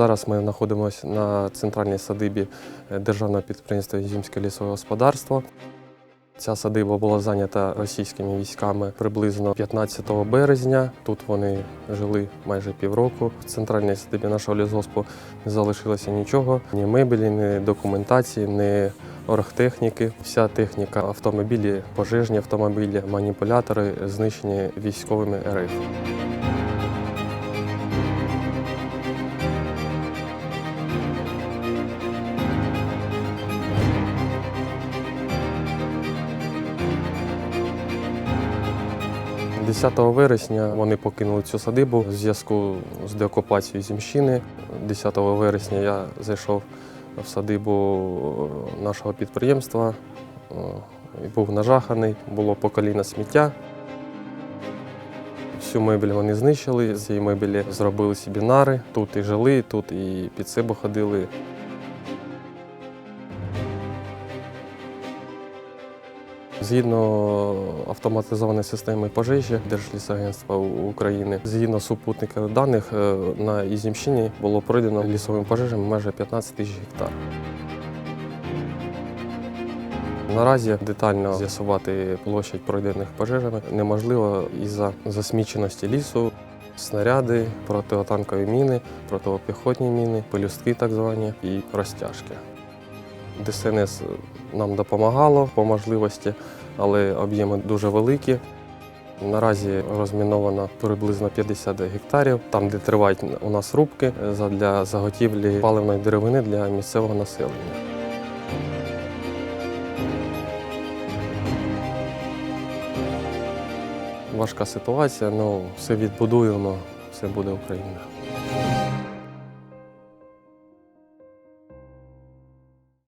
Зараз ми знаходимося на центральній садибі е, державного підприємства Ізюмське лісове господарство. Ця садиба була зайнята російськими військами приблизно 15 березня. Тут вони жили майже півроку. В центральній садибі нашого лісгоспу не залишилося нічого: ні мебелі, ні документації, ні оргтехніки. Вся техніка, автомобілі, пожежні автомобілі, маніпулятори знищені військовими РФ. – 10 вересня вони покинули цю садибу в зв'язку з деокупацією Зімщини. 10 вересня я зайшов в садибу нашого підприємства е, і був нажаханий, було по коліна сміття. Всю мебель вони знищили, з цієї мебелі зробили собі нари. Тут і жили, тут і під себе ходили. Згідно автоматизованої системи пожежі Держлісагентства України, згідно супутникових даних, е, на Ізімщині було пройдено лісовими пожежами майже 15 тисяч гектар. Наразі детально з'ясувати площадь пройдених пожежами неможливо із-за засміченості лісу, снаряди, протитанкові міни, протипіхотні міни, пелюстки так звані і розтяжки. ДСНС нам допомагало по можливості, але об'єми дуже великі. Наразі розміновано приблизно 50 гектарів, там, де тривають у нас рубки для заготівлі паливної деревини для місцевого населення. Важка ситуація, але все відбудуємо, все буде Україна.